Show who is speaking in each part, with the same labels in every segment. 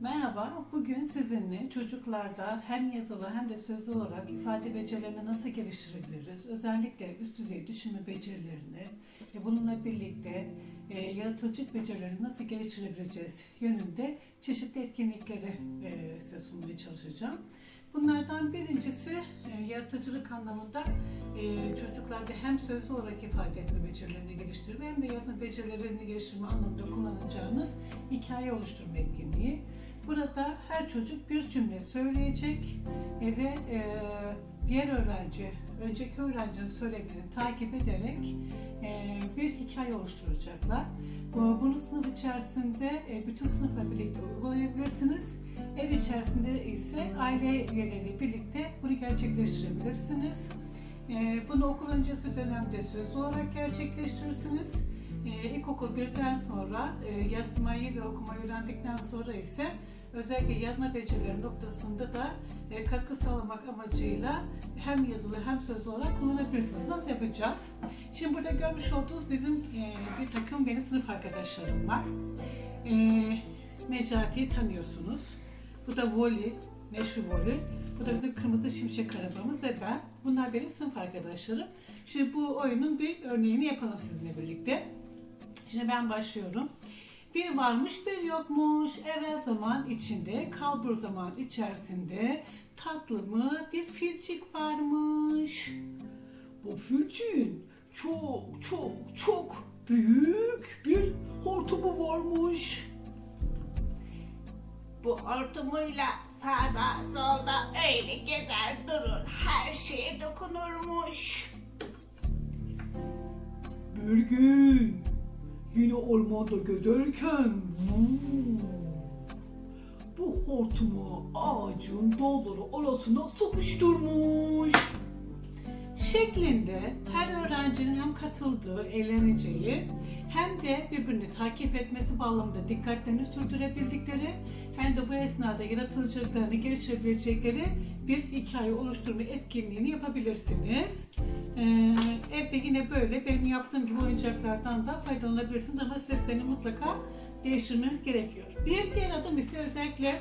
Speaker 1: Merhaba, bugün sizinle çocuklarda hem yazılı hem de sözlü olarak ifade becerilerini nasıl geliştirebiliriz? Özellikle üst düzey düşünme becerilerini ve bununla birlikte e, yaratıcılık becerilerini nasıl geliştirebileceğiz yönünde çeşitli etkinlikleri e, size sunmaya çalışacağım. Bunlardan birincisi e, yaratıcılık anlamında e, çocuklarda hem sözlü olarak ifade etme becerilerini geliştirme hem de yazma becerilerini geliştirme anlamında kullanacağınız hikaye oluşturma etkinliği. Burada her çocuk bir cümle söyleyecek ve e, diğer öğrenci, önceki öğrencinin söylediğini takip ederek e, bir hikaye oluşturacaklar. Bu- Bunu sınıf içerisinde e, bütün sınıfla birlikte uygulayabilirsiniz. Ev içerisinde ise aile üyeleriyle birlikte bunu gerçekleştirebilirsiniz. E, Bunu okul öncesi dönemde söz olarak gerçekleştirirsiniz. E, İlkokul birden sonra e, yazmayı ve okumayı öğrendikten sonra ise özellikle yazma becerileri noktasında da e, katkı sağlamak amacıyla hem yazılı hem sözlü olarak kullanabilirsiniz. Nasıl yapacağız? Şimdi burada görmüş olduğunuz bizim e, bir takım benim sınıf arkadaşlarım var. E, Necati'yi tanıyorsunuz. Bu da Voli, meşhur Voli. Bu da bizim kırmızı şimşek arabamız ve ben. Bunlar benim sınıf arkadaşlarım. Şimdi bu oyunun bir örneğini yapalım sizinle birlikte. Şimdi ben başlıyorum. Bir varmış bir yokmuş evvel zaman içinde kalbur zaman içerisinde tatlı mı bir filcik varmış. Bu filciğin çok çok çok büyük bir hortumu varmış.
Speaker 2: Bu hortumuyla sağda solda öyle gezer durur. Her şeye dokunurmuş.
Speaker 1: Bir gün yine ormanda gezerken bu hortumu ağacın dalları arasına sıkıştırmış. Şeklinde her öğrencinin hem katıldığı, eğleneceği hem de birbirini takip etmesi bağlamında dikkatlerini sürdürebildikleri hem de bu esnada yaratıcılıklarını geliştirebilecekleri bir hikaye oluşturma etkinliğini yapabilirsiniz. Ee, evde yine böyle benim yaptığım gibi oyuncaklardan da faydalanabilirsiniz ama seslerini mutlaka değiştirmeniz gerekiyor. Bir diğer adım ise özellikle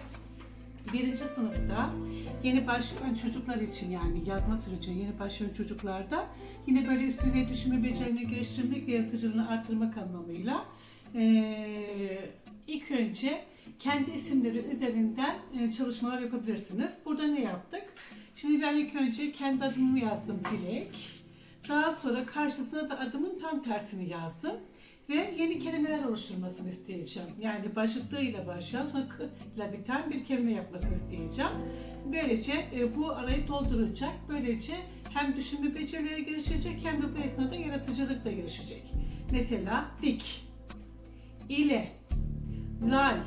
Speaker 1: birinci sınıfta yeni başlayan çocuklar için yani yazma sürecine yeni başlayan çocuklarda yine böyle üst düzey düşünme becerilerini geliştirmek yaratıcılığını arttırmak anlamıyla eee, ilk önce kendi isimleri üzerinden e, çalışmalar yapabilirsiniz. Burada ne yaptık? Şimdi ben ilk önce kendi adımı yazdım Dilek. Daha sonra karşısına da adımın tam tersini yazdım. Ve yeni kelimeler oluşturmasını isteyeceğim. Yani başlıklığıyla başlayan sonra ile biten bir kelime yapmasını isteyeceğim. Böylece e, bu arayı dolduracak. Böylece hem düşünme becerileri gelişecek hem de bu esnada yaratıcılık da gelişecek. Mesela dik, ile, lal,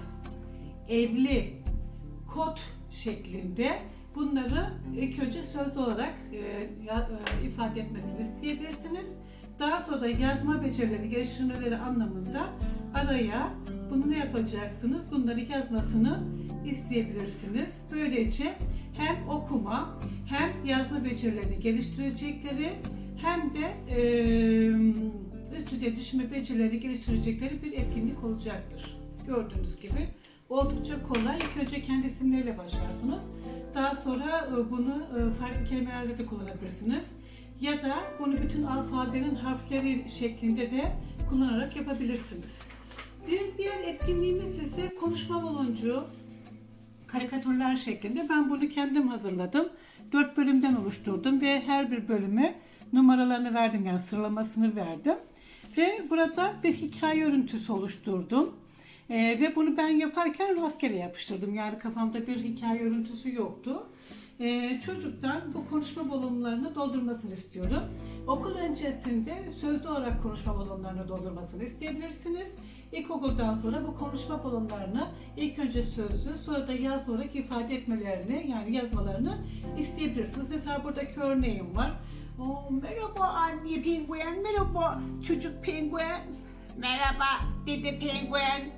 Speaker 1: evli, kot şeklinde bunları ilk önce söz olarak e, ya- e, ifade etmesini isteyebilirsiniz. Daha sonra da yazma becerilerini geliştirmeleri anlamında araya bunu ne yapacaksınız? Bunları yazmasını isteyebilirsiniz. Böylece hem okuma hem yazma becerilerini geliştirecekleri hem de e, üst düzey düşünme becerilerini geliştirecekleri bir etkinlik olacaktır. Gördüğünüz gibi oldukça kolay. İlk önce kendi isimleriyle başlarsınız. Daha sonra bunu farklı kelimelerde de kullanabilirsiniz. Ya da bunu bütün alfabenin harfleri şeklinde de kullanarak yapabilirsiniz. Bir diğer etkinliğimiz ise konuşma baloncuğu karikatürler şeklinde. Ben bunu kendim hazırladım. Dört bölümden oluşturdum ve her bir bölüme numaralarını verdim yani sıralamasını verdim. Ve burada bir hikaye örüntüsü oluşturdum. Ee, ve bunu ben yaparken rastgele yapıştırdım. Yani kafamda bir hikaye örüntüsü yoktu. Ee, çocuktan bu konuşma balonlarını doldurmasını istiyorum. Okul öncesinde sözlü olarak konuşma balonlarını doldurmasını isteyebilirsiniz. İlkokuldan sonra bu konuşma balonlarını ilk önce sözlü sonra da yazılı olarak ifade etmelerini yani yazmalarını isteyebilirsiniz. Mesela buradaki örneğim var.
Speaker 2: Oo, merhaba anne penguen, merhaba çocuk penguen. Merhaba dede penguen.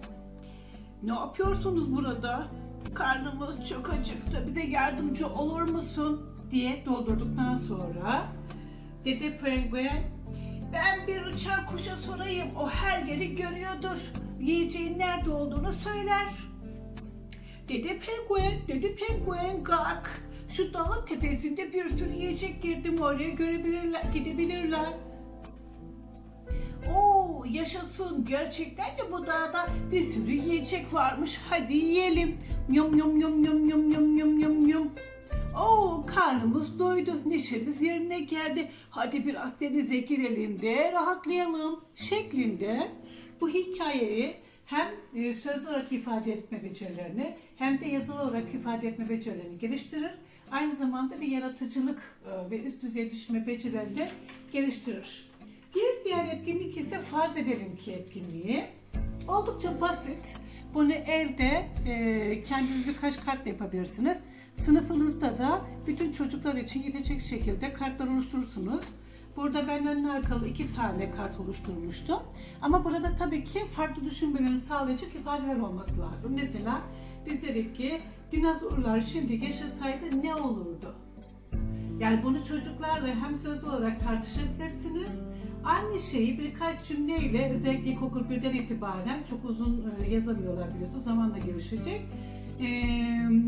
Speaker 1: Ne yapıyorsunuz burada?
Speaker 2: Karnımız çok acıktı. Bize yardımcı olur musun?
Speaker 1: diye doldurduktan sonra Dede Penguen
Speaker 2: Ben bir uçan kuşa sorayım. O her yeri görüyordur. Yiyeceğin nerede olduğunu söyler.
Speaker 1: Dede penguen, dede penguen kalk. Şu dağın tepesinde bir sürü yiyecek girdim oraya görebilirler, gidebilirler. Oo yaşasın gerçekten de bu dağda bir sürü yiyecek varmış. Hadi yiyelim. Yum yum yum yum yum yum yum yum yum. Oo karnımız doydu. Neşemiz yerine geldi. Hadi biraz denize girelim de rahatlayalım şeklinde bu hikayeyi hem e, sözlü olarak ifade etme becerilerini hem de yazılı olarak ifade etme becerilerini geliştirir. Aynı zamanda bir yaratıcılık e, ve üst düzey düşünme becerilerini de geliştirir. Bir diğer etkinlik ise farz edelim ki etkinliği. Oldukça basit. Bunu evde e, kendiniz birkaç kartla yapabilirsiniz. Sınıfınızda da bütün çocuklar için yetecek şekilde kartlar oluşturursunuz. Burada ben önlü arkalı iki tane kart oluşturmuştum. Ama burada tabii ki farklı düşünmelerini sağlayacak ifadeler olması lazım. Mesela biz dedik ki dinozorlar şimdi yaşasaydı ne olurdu? Yani bunu çocuklarla hem sözlü olarak tartışabilirsiniz. Aynı şeyi birkaç cümleyle özellikle ilkokul birden itibaren çok uzun e, yazamıyorlar biliyorsunuz zamanla gelişecek. E,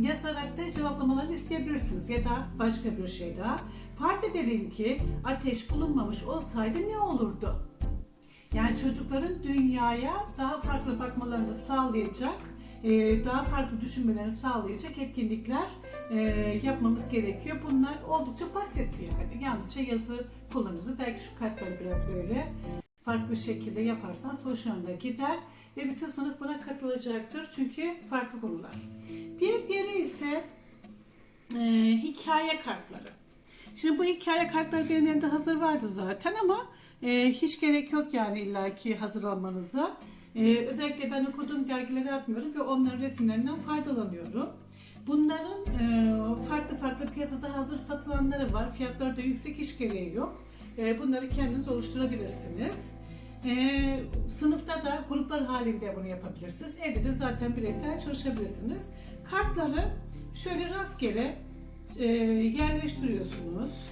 Speaker 1: yazarak da cevaplamalarını isteyebilirsiniz ya da başka bir şey daha. Farz edelim ki ateş bulunmamış olsaydı ne olurdu? Yani çocukların dünyaya daha farklı bakmalarını sağlayacak, daha farklı düşünmelerini sağlayacak etkinlikler e, yapmamız gerekiyor. Bunlar oldukça basit yani. Yalnızca yazı kullanırız. Belki şu kartları biraz böyle farklı şekilde yaparsanız hoşlarına gider ve bütün sınıf buna katılacaktır. Çünkü farklı konular. Bir diğeri ise e, hikaye kartları. Şimdi bu hikaye kartları benim elimde hazır vardı zaten ama e, hiç gerek yok yani illaki hazırlanmanıza. E, özellikle ben okuduğum dergileri atmıyorum ve onların resimlerinden faydalanıyorum. Bunların e, farklı farklı piyasada hazır satılanları var. Fiyatları da yüksek hiç gereği yok. E, bunları kendiniz oluşturabilirsiniz. E, sınıfta da gruplar halinde bunu yapabilirsiniz. Evde de zaten bireysel çalışabilirsiniz. Kartları şöyle rastgele e, yerleştiriyorsunuz.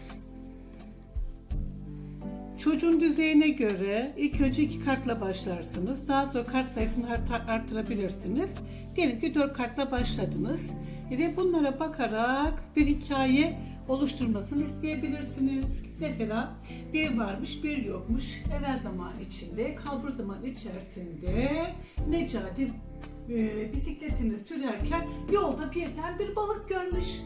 Speaker 1: Çocuğun düzeyine göre ilk önce iki kartla başlarsınız. Daha sonra kart sayısını art- arttırabilirsiniz. Diyelim ki dört kartla başladınız. Ve bunlara bakarak bir hikaye oluşturmasını isteyebilirsiniz. Mesela bir varmış bir yokmuş. Evvel zaman içinde, kalbur zaman içerisinde Necati e, bisikletini sürerken yolda birden bir balık görmüş.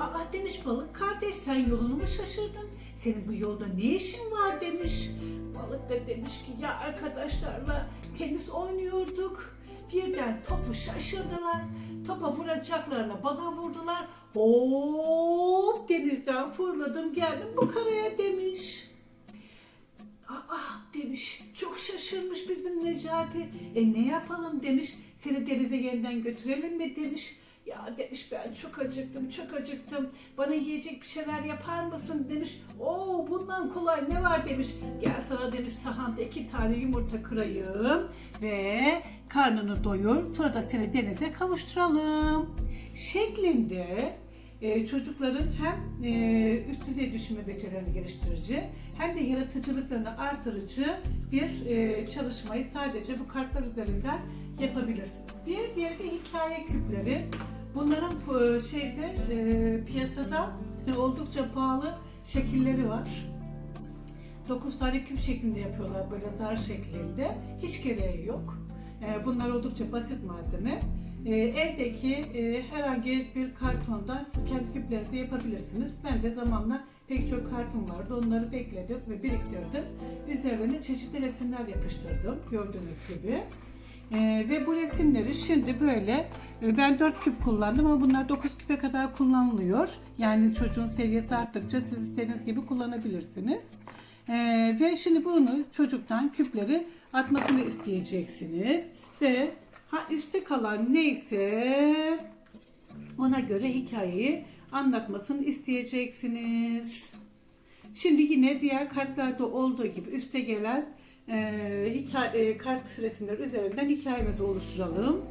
Speaker 1: Aa demiş balık kardeş sen yolunu mu şaşırdın? Senin bu yolda ne işin var demiş. Balık da demiş ki ya arkadaşlarla tenis oynuyorduk. Birden topu şaşırdılar. Topa vuracaklarına bana vurdular. Hop denizden fırladım geldim bu karaya demiş. Aa demiş çok şaşırmış bizim Necati. E ne yapalım demiş. Seni denize yeniden götürelim mi demiş. Ya demiş ben çok acıktım çok acıktım. Bana yiyecek bir şeyler yapar mısın demiş. Oo bundan kolay ne var demiş. Gel sana demiş sahanda iki tane yumurta kırayım ve karnını doyur. Sonra da seni denize kavuşturalım. Şeklinde e, çocukların hem e, üst düzey düşünme becerilerini geliştirici hem de yaratıcılıklarını artırıcı bir e, çalışmayı sadece bu kartlar üzerinden yapabilirsiniz. Bir diğeri de hikaye küpleri. Bunların e, şeyde e, piyasada oldukça pahalı şekilleri var. 9 tane küp şeklinde yapıyorlar böyle zar şeklinde. Hiç gereği yok. E, Bunlar oldukça basit malzeme. E, Evdeki e, herhangi bir kartondan siz kendi küplerinizi yapabilirsiniz. Ben de zamanla pek çok karton vardı. Onları bekledim ve biriktirdim. Üzerlerine çeşitli resimler yapıştırdım gördüğünüz gibi. E, ve bu resimleri şimdi böyle e, ben 4 küp kullandım ama bunlar 9 küpe kadar kullanılıyor. Yani çocuğun seviyesi arttıkça siz istediğiniz gibi kullanabilirsiniz. E, ve şimdi bunu çocuktan küpleri atmasını isteyeceksiniz. Ve ha üstte kalan neyse ona göre hikayeyi anlatmasını isteyeceksiniz. Şimdi yine diğer kartlarda olduğu gibi üste gelen e, hikaye, e, kart resimleri üzerinden hikayemizi oluşturalım.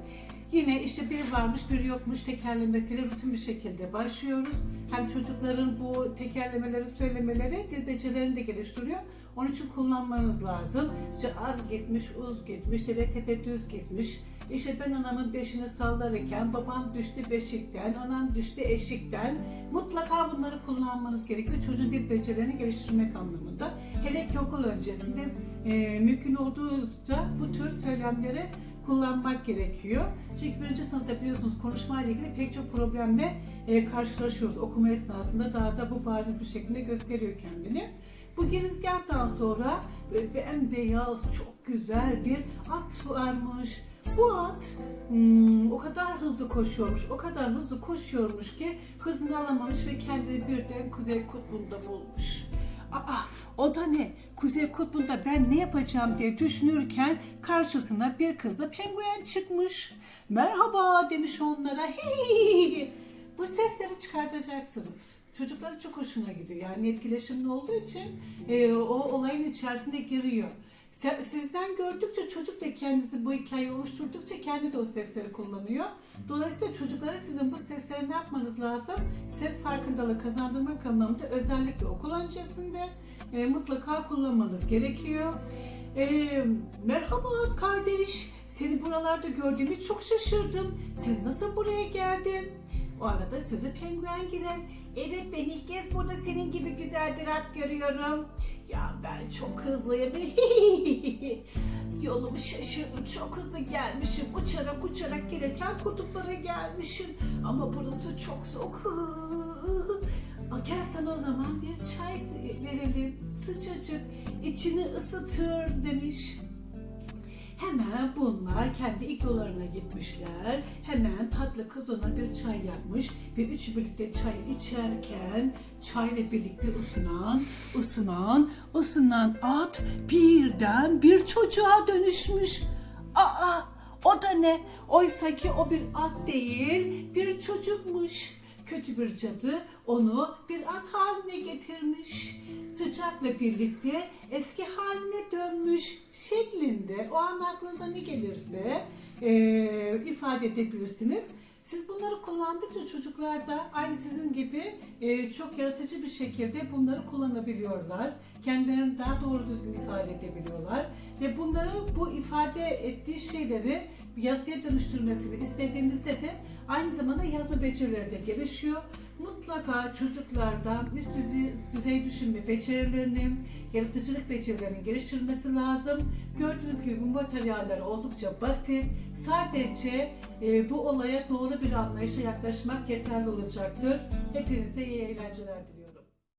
Speaker 1: Yine işte bir varmış bir yokmuş tekerlemesiyle rutin bir şekilde başlıyoruz. Hem çocukların bu tekerlemeleri söylemeleri dil becerilerini de geliştiriyor. Onun için kullanmanız lazım. İşte az gitmiş, uz gitmiş, dere tepe düz gitmiş İşte ben anamın beşini sallarken, babam düştü beşikten, anam düştü eşikten. Mutlaka bunları kullanmanız gerekiyor. Çocuğun dil becerilerini geliştirmek anlamında. Hele ki okul öncesinde e, mümkün olduğunca bu tür söylemleri kullanmak gerekiyor. Çünkü birinci sınıfta biliyorsunuz konuşmayla ilgili pek çok problemle e, karşılaşıyoruz. Okuma esnasında daha da bu bariz bir şekilde gösteriyor kendini. Bu girizgahtan sonra böyle bembeyaz, çok güzel bir at varmış. Bu at hmm, o kadar hızlı koşuyormuş, o kadar hızlı koşuyormuş ki hızını alamamış ve kendini birden Kuzey Kutbu'nda bulmuş. Aa, o da ne? Kuzey Kutbu'nda ben ne yapacağım diye düşünürken karşısına bir kızla penguen çıkmış. Merhaba demiş onlara. Bu sesleri çıkartacaksınız. Çocukların çok hoşuna gidiyor. Yani etkileşimli olduğu için e, o olayın içerisine giriyor. Sizden gördükçe çocuk da kendisi bu hikayeyi oluşturdukça kendi de o sesleri kullanıyor. Dolayısıyla çocuklara sizin bu sesleri ne yapmanız lazım? Ses farkındalığı kazandırmak anlamında özellikle okul öncesinde e, mutlaka kullanmanız gerekiyor. E, merhaba kardeş, seni buralarda gördüğümü çok şaşırdım. Sen nasıl buraya geldin? O arada sözü penguen girer. Evet ben ilk kez burada senin gibi güzel bir at görüyorum. Ya ben çok hızlıyım. Yolumu şaşırdım. Çok hızlı gelmişim. Uçarak uçarak gelirken kutuplara gelmişim. Ama burası çok soğuk. Gel sana o zaman bir çay verelim. Sıcacık. içini ısıtır demiş. Hemen bunlar kendi iglolarına gitmişler. Hemen tatlı kız ona bir çay yapmış ve üçü birlikte çay içerken çayla birlikte ısınan, ısınan, ısınan at birden bir çocuğa dönüşmüş. Aa, o da ne? Oysa ki o bir at değil, bir çocukmuş. Kötü bir cadı onu bir at haline getirmiş. Sıcakla birlikte eski haline dönmüş şeklinde o an aklınıza ne gelirse eee, ifade edebilirsiniz. Siz bunları kullandıkça çocuklar da aynı sizin gibi eee, çok yaratıcı bir şekilde bunları kullanabiliyorlar. Kendilerini daha doğru düzgün ifade edebiliyorlar. Ve bunları bu ifade ettiği şeyleri yazıya dönüştürmesini istediğinizde de aynı zamanda yazma becerileri de gelişiyor. Mutlaka çocuklarda üst düzey, düzey düşünme becerilerini, yaratıcılık becerilerinin geliştirilmesi lazım. Gördüğünüz gibi bu materyaller oldukça basit. Sadece e, bu olaya doğru bir anlayışla yaklaşmak yeterli olacaktır. Hepinize iyi eğlenceler dilerim.